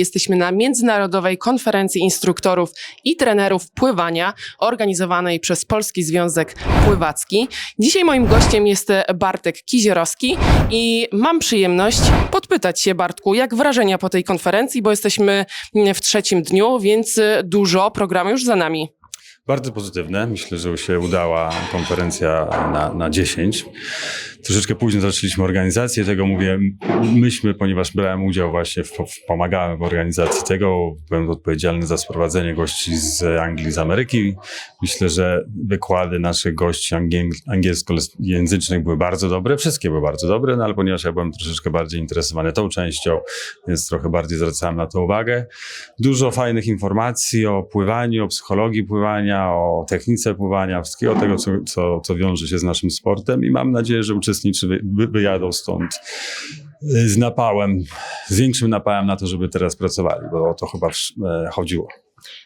Jesteśmy na Międzynarodowej Konferencji Instruktorów i Trenerów Pływania organizowanej przez Polski Związek Pływacki. Dzisiaj moim gościem jest Bartek Kizierowski i mam przyjemność podpytać się Bartku, jak wrażenia po tej konferencji, bo jesteśmy w trzecim dniu, więc dużo programu już za nami. Bardzo pozytywne. Myślę, że się udała konferencja na, na 10. Troszeczkę późno zaczęliśmy organizację tego. Mówię, myśmy, ponieważ brałem udział właśnie, w, w, pomagałem w organizacji tego. Byłem odpowiedzialny za sprowadzenie gości z Anglii, z Ameryki. Myślę, że wykłady naszych gości angiel, angielskojęzycznych były bardzo dobre. Wszystkie były bardzo dobre, no ale ponieważ ja byłem troszeczkę bardziej interesowany tą częścią, więc trochę bardziej zwracałem na to uwagę. Dużo fajnych informacji o pływaniu, o psychologii pływania, o technice pływania, wszystkiego tego, co, co, co wiąże się z naszym sportem i mam nadzieję, że uczestnicy wy, wy, wyjadą stąd y, z napałem, z większym napałem na to, żeby teraz pracowali, bo o to chyba e, chodziło.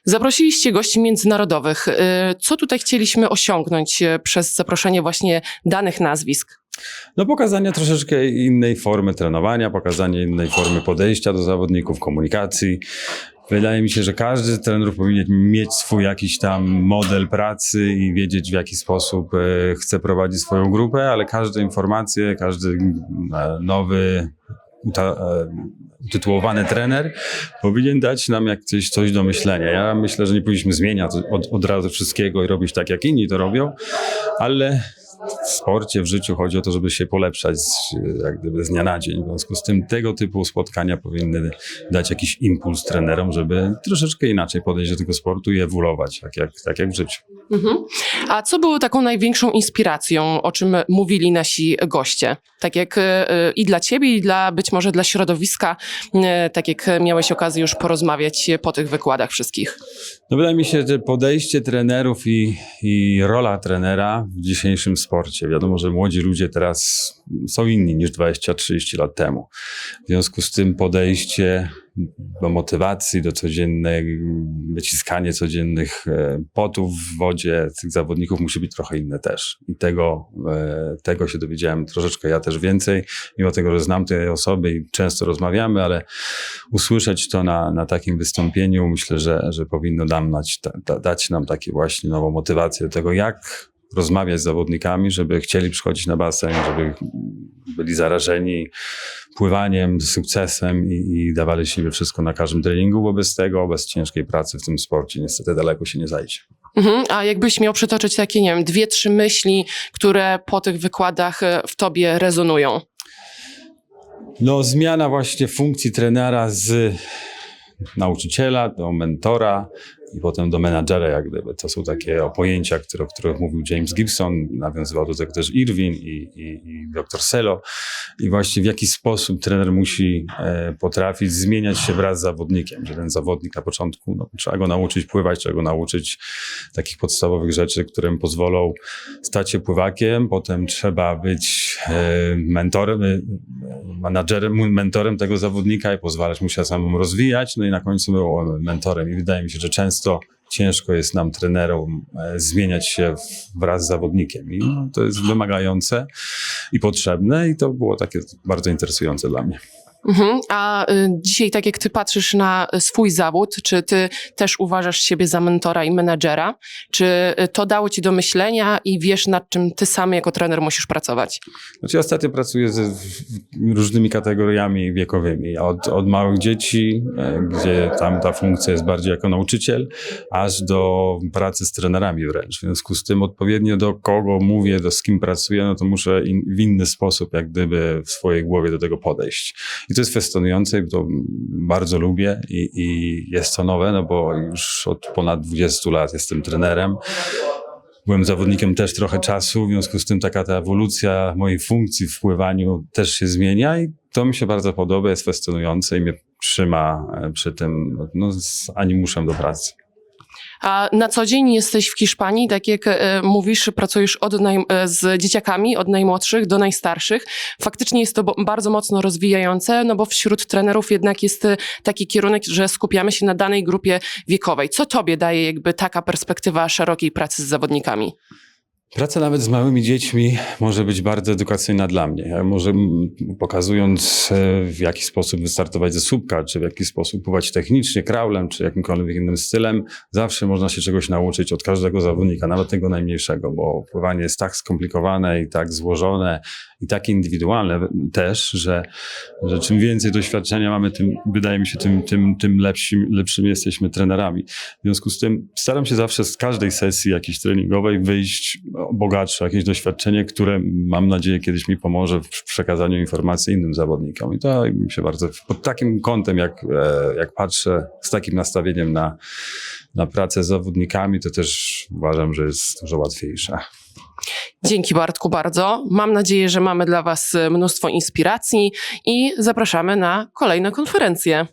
Zaprosiliście gości międzynarodowych. Y, Co tutaj chcieliśmy osiągnąć y, przez zaproszenie właśnie danych nazwisk? No pokazanie troszeczkę innej formy trenowania, pokazanie innej formy podejścia do zawodników, komunikacji. Wydaje mi się, że każdy z trenerów powinien mieć swój jakiś tam model pracy i wiedzieć w jaki sposób e, chce prowadzić swoją grupę, ale każde informacje, każdy e, nowy e, utytułowany trener powinien dać nam jak coś, do myślenia. Ja myślę, że nie powinniśmy zmieniać od, od razu wszystkiego i robić tak, jak inni to robią, ale sporcie, w życiu chodzi o to, żeby się polepszać z, jak gdyby z dnia na dzień. W związku z tym tego typu spotkania powinny dać jakiś impuls trenerom, żeby troszeczkę inaczej podejść do tego sportu i ewoluować, tak jak, tak jak w życiu. Mhm. A co było taką największą inspiracją, o czym mówili nasi goście? Tak jak y, i dla ciebie, i dla być może dla środowiska, y, tak jak miałeś okazję już porozmawiać po tych wykładach wszystkich. No wydaje mi się, że podejście trenerów i, i rola trenera w dzisiejszym sporcie. Wiadomo, że młodzi ludzie teraz są inni niż 20-30 lat temu. W związku z tym podejście do motywacji, do codziennego, wyciskanie codziennych e, potów w wodzie. Tych zawodników musi być trochę inne też. I tego, e, tego się dowiedziałem troszeczkę. Ja też więcej, mimo tego, że znam te osoby i często rozmawiamy, ale usłyszeć to na, na takim wystąpieniu myślę, że, że powinno nam dać, da, dać nam takie właśnie nową motywację do tego, jak rozmawiać z zawodnikami, żeby chcieli przychodzić na basen, żeby byli zarażeni pływaniem, sukcesem i, i dawali siebie wszystko na każdym treningu, bo bez tego, bez ciężkiej pracy w tym sporcie niestety daleko się nie zajdzie. Mhm. A jakbyś miał przytoczyć takie, nie wiem, dwie, trzy myśli, które po tych wykładach e, w tobie rezonują? No, zmiana właśnie funkcji trenera z nauczyciela do mentora i potem do menadżera, jak gdyby. To są takie pojęcia, które, o których mówił James Gibson, nawiązywał do tego też Irwin i, i, i dr Selo. I właśnie w jaki sposób trener musi e, potrafić zmieniać się wraz z zawodnikiem, że ten zawodnik na początku, no, trzeba go nauczyć pływać, trzeba go nauczyć takich podstawowych rzeczy, które mu pozwolą stać się pływakiem, potem trzeba być e, mentorem, e, menadżerem, mentorem tego zawodnika i pozwalać mu się samemu rozwijać, no i na końcu był mentorem. I wydaje mi się, że często ciężko jest nam, trenerom, e, zmieniać się wraz z zawodnikiem. I to jest wymagające i potrzebne, i to było takie bardzo interesujące dla mnie. Mhm. A y, dzisiaj, tak jak ty patrzysz na swój zawód, czy ty też uważasz siebie za mentora i menadżera? Czy y, to dało ci do myślenia i wiesz, nad czym ty sam jako trener musisz pracować? Znaczy, ja ostatnio pracuję z różnymi kategoriami wiekowymi. Od, od małych dzieci, e, gdzie tam ta funkcja jest bardziej jako nauczyciel, aż do pracy z trenerami wręcz. W związku z tym odpowiednio do kogo mówię, do z kim pracuję, no to muszę in, w inny sposób jak gdyby w swojej głowie do tego podejść. I to jest fascynujące i to bardzo lubię i, i jest to nowe, no bo już od ponad 20 lat jestem trenerem. Byłem zawodnikiem też trochę czasu, w związku z tym taka ta ewolucja mojej funkcji w pływaniu też się zmienia i to mi się bardzo podoba, jest fascynujące i mnie trzyma e, przy tym no, z animuszem do pracy. A na co dzień jesteś w Hiszpanii, tak jak e, mówisz, pracujesz od naj, e, z dzieciakami, od najmłodszych do najstarszych. Faktycznie jest to bardzo mocno rozwijające, no bo wśród trenerów jednak jest e, taki kierunek, że skupiamy się na danej grupie wiekowej. Co tobie daje jakby taka perspektywa szerokiej pracy z zawodnikami? Praca nawet z małymi dziećmi może być bardzo edukacyjna dla mnie. Może pokazując, e, w jaki sposób wystartować ze słupka, czy w jaki sposób pływać technicznie, kraulem, czy jakimkolwiek innym stylem, zawsze można się czegoś nauczyć od każdego zawodnika, nawet tego najmniejszego, bo pływanie jest tak skomplikowane i tak złożone i tak indywidualne też, że, że czym więcej doświadczenia mamy, tym wydaje mi się, tym, tym, tym lepszym, lepszymi jesteśmy trenerami. W związku z tym staram się zawsze z każdej sesji jakiejś treningowej wyjść bogatsze, jakieś doświadczenie, które mam nadzieję kiedyś mi pomoże w przekazaniu informacji innym zawodnikom. I to mi się bardzo, pod takim kątem, jak, e, jak patrzę, z takim nastawieniem na, na pracę z zawodnikami, to też uważam, że jest dużo łatwiejsza. Dzięki Bartku bardzo. Mam nadzieję, że mamy dla Was mnóstwo inspiracji i zapraszamy na kolejne konferencje.